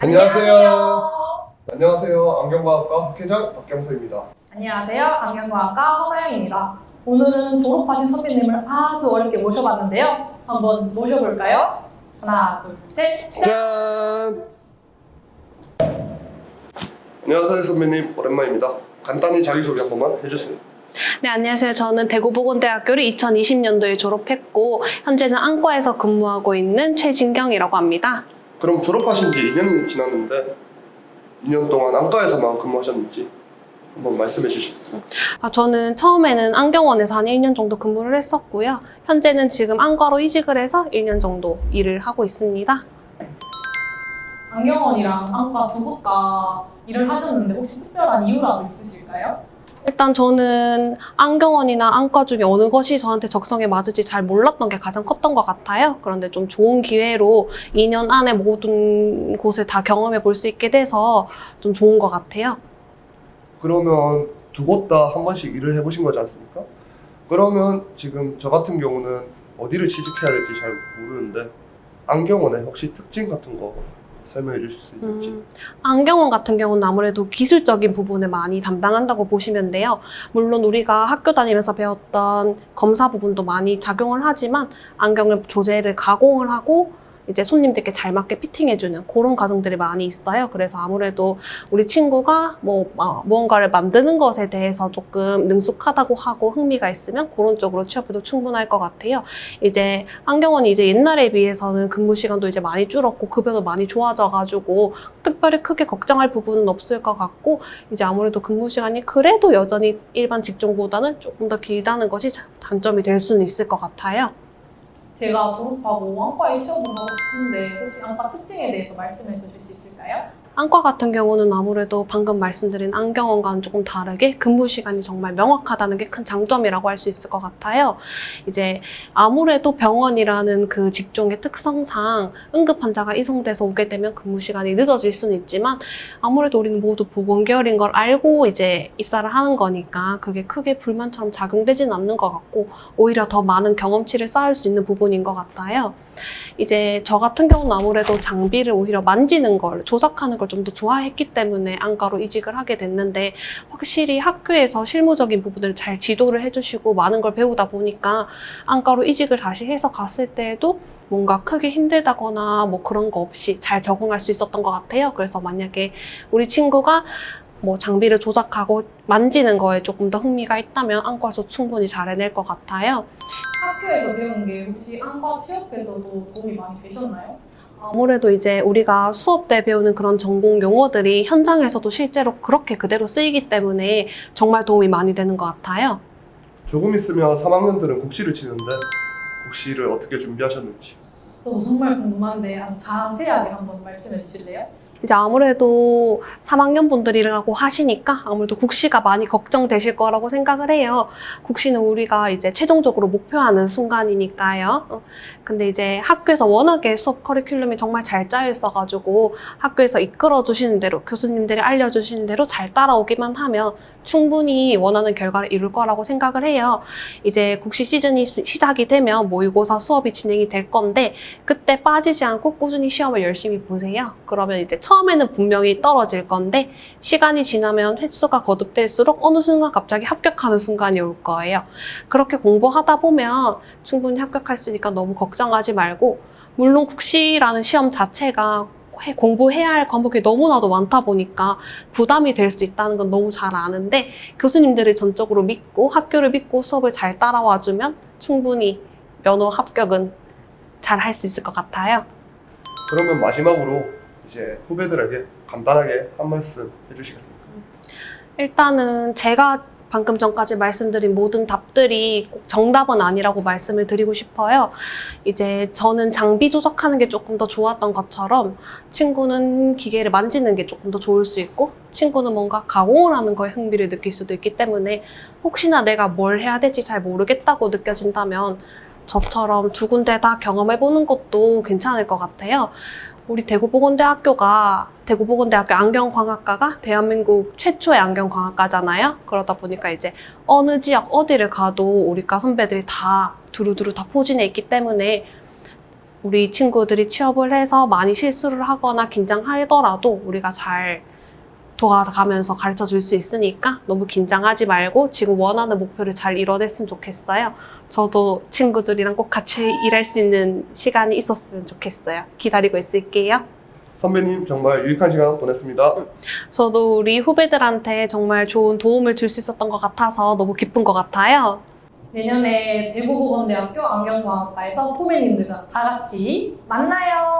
안녕하세요. 안녕하세요. 안경과학과 학회장 박경서입니다. 안녕하세요. 안경과학과 허나영입니다. 오늘은 졸업하신 선배님을 아주 어렵게 모셔봤는데요. 한번 모셔볼까요? 하나, 둘, 셋. 짠! 안녕하세요 선배님 오랜만입니다. 간단히 자기소개 한 번만 해주세요. 네, 안녕하세요. 저는 대구보건대학교를 2020년도에 졸업했고 현재는 안과에서 근무하고 있는 최진경이라고 합니다. 그럼 졸업하신 지 2년이 지났는데 2년 동안 안과에서만 근무하셨는지 한번 말씀해 주시겠어요? 아, 저는 처음에는 안경원에서 한 1년 정도 근무를 했었고요. 현재는 지금 안과로 이직을 해서 1년 정도 일을 하고 있습니다. 안경원이랑 안과 두 곳 다 일을 하셨는데 혹시 특별한 이유라도 있으실까요? 일단 저는 안경원이나 안과 중에 어느 것이 저한테 적성에 맞을지 잘 몰랐던 게 가장 컸던 것 같아요. 그런데 좀 좋은 기회로 2년 안에 모든 곳을 다 경험해 볼 수 있게 돼서 좀 좋은 것 같아요. 그러면 두 곳 다 한 번씩 일을 해보신 거지 않습니까? 그러면 지금 저 같은 경우는 어디를 취직해야 될지 잘 모르는데 안경원의 혹시 특징 같은 거 설명해 주실 수 있는지 음, 안경원 같은 경우는 아무래도 기술적인 부분을 많이 담당한다고 보시면 돼요. 물론 우리가 학교 다니면서 배웠던 검사 부분도 많이 작용을 하지만 안경을 조제를 가공을 하고 이제 손님들께 잘 맞게 피팅해주는 그런 과정들이 많이 있어요. 그래서 아무래도 우리 친구가 뭐 어, 무언가를 만드는 것에 대해서 조금 능숙하다고 하고 흥미가 있으면 그런 쪽으로 취업해도 충분할 것 같아요. 이제 안경원이 이제 옛날에 비해서는 근무 시간도 이제 많이 줄었고 급여도 많이 좋아져가지고 특별히 크게 걱정할 부분은 없을 것 같고 이제 아무래도 근무 시간이 그래도 여전히 일반 직종보다는 조금 더 길다는 것이 단점이 될 수는 있을 것 같아요. 제가 졸업하고 안과에 시험을 하고 싶은데 혹시 안과 특징에 대해서 말씀해 주실 수 있을까요? 안과 같은 경우는 아무래도 방금 말씀드린 안경원과는 조금 다르게 근무 시간이 정말 명확하다는 게 큰 장점이라고 할 수 있을 것 같아요. 이제 아무래도 병원이라는 그 직종의 특성상 응급 환자가 이송돼서 오게 되면 근무 시간이 늦어질 수는 있지만 아무래도 우리는 모두 보건 계열인 걸 알고 이제 입사를 하는 거니까 그게 크게 불만처럼 작용되진 않는 것 같고 오히려 더 많은 경험치를 쌓을 수 있는 부분인 것 같아요. 이제 저 같은 경우는 아무래도 장비를 오히려 만지는 걸, 조작하는 걸 좀 더 좋아했기 때문에 안과로 이직을 하게 됐는데 확실히 학교에서 실무적인 부분을 잘 지도를 해주시고 많은 걸 배우다 보니까 안과로 이직을 다시 해서 갔을 때에도 뭔가 크게 힘들다거나 뭐 그런 거 없이 잘 적응할 수 있었던 것 같아요. 그래서 만약에 우리 친구가 뭐 장비를 조작하고 만지는 거에 조금 더 흥미가 있다면 안과에서 충분히 잘 해낼 것 같아요. 학교에서 배운 게 혹시 안과 취업에서도 도움이 많이 되셨나요? 아무래도 이제 우리가 수업 때 배우는 그런 전공 용어들이 현장에서도 실제로 그렇게 그대로 쓰이기 때문에 정말 도움이 많이 되는 것 같아요. 조금 있으면 3학년들은 국시를 치는데 국시를 어떻게 준비하셨는지 저도 정말 궁금한데 아주 자세하게 한번 말씀해 주실래요? 이제 아무래도 3학년 분들이라고 하시니까 아무래도 국시가 많이 걱정되실 거라고 생각을 해요. 국시는 우리가 이제 최종적으로 목표하는 순간이니까요. 어, 근데 이제 학교에서 워낙에 수업 커리큘럼이 정말 잘 짜여 있어가지고 학교에서 이끌어 주시는 대로 교수님들이 알려주시는 대로 잘 따라오기만 하면 충분히 원하는 결과를 이룰 거라고 생각을 해요. 이제 국시 시즌이 시- 시작이 되면 모의고사 수업이 진행이 될 건데 그때 빠지지 않고 꾸준히 시험을 열심히 보세요. 그러면 이제 처음에는 분명히 떨어질 건데 시간이 지나면 횟수가 거듭될수록 어느 순간 갑자기 합격하는 순간이 올 거예요. 그렇게 공부하다 보면 충분히 합격할 수 있으니까 너무 걱정 하지 말고 물론 국시라는 시험 자체가 해- 공부해야 할 과목이 너무나도 많다 보니까 부담이 될 수 있다는 건 너무 잘 아는데 교수님들을 전적으로 믿고 학교를 믿고 수업을 잘 따라와 주면 충분히 면허 합격은 잘 할 수 있을 것 같아요. 그러면 마지막으로 이제 후배들에게 간단하게 한 말씀 해주시겠습니까? 일단은 제가 방금 전까지 말씀드린 모든 답들이 꼭 정답은 아니라고 말씀을 드리고 싶어요. 이제 저는 장비 조작하는 게 조금 더 좋았던 것처럼 친구는 기계를 만지는 게 조금 더 좋을 수 있고 친구는 뭔가 가공을 하는 거에 흥미를 느낄 수도 있기 때문에 혹시나 내가 뭘 해야 될지 잘 모르겠다고 느껴진다면 저처럼 두 군데 다 경험해보는 것도 괜찮을 것 같아요. 우리 대구보건대학교가 대구보건대학교 안경광학과가 대한민국 최초의 안경광학과잖아요. 그러다 보니까 이제 어느 지역, 어디를 가도 우리과 선배들이 다 두루두루 다 포진해 있기 때문에 우리 친구들이 취업을 해서 많이 실수를 하거나 긴장하더라도 우리가 잘 도와가면서 가르쳐 줄 수 있으니까 너무 긴장하지 말고 지금 원하는 목표를 잘 이뤄냈으면 좋겠어요. 저도 친구들이랑 꼭 같이 일할 수 있는 시간이 있었으면 좋겠어요. 기다리고 있을게요. 선배님 정말 유익한 시간 보냈습니다. 저도 우리 후배들한테 정말 좋은 도움을 줄 수 있었던 것 같아서 너무 기쁜 것 같아요. 내년에 대구보건대학교 안경과학과에서 후배님들과 다 같이 만나요.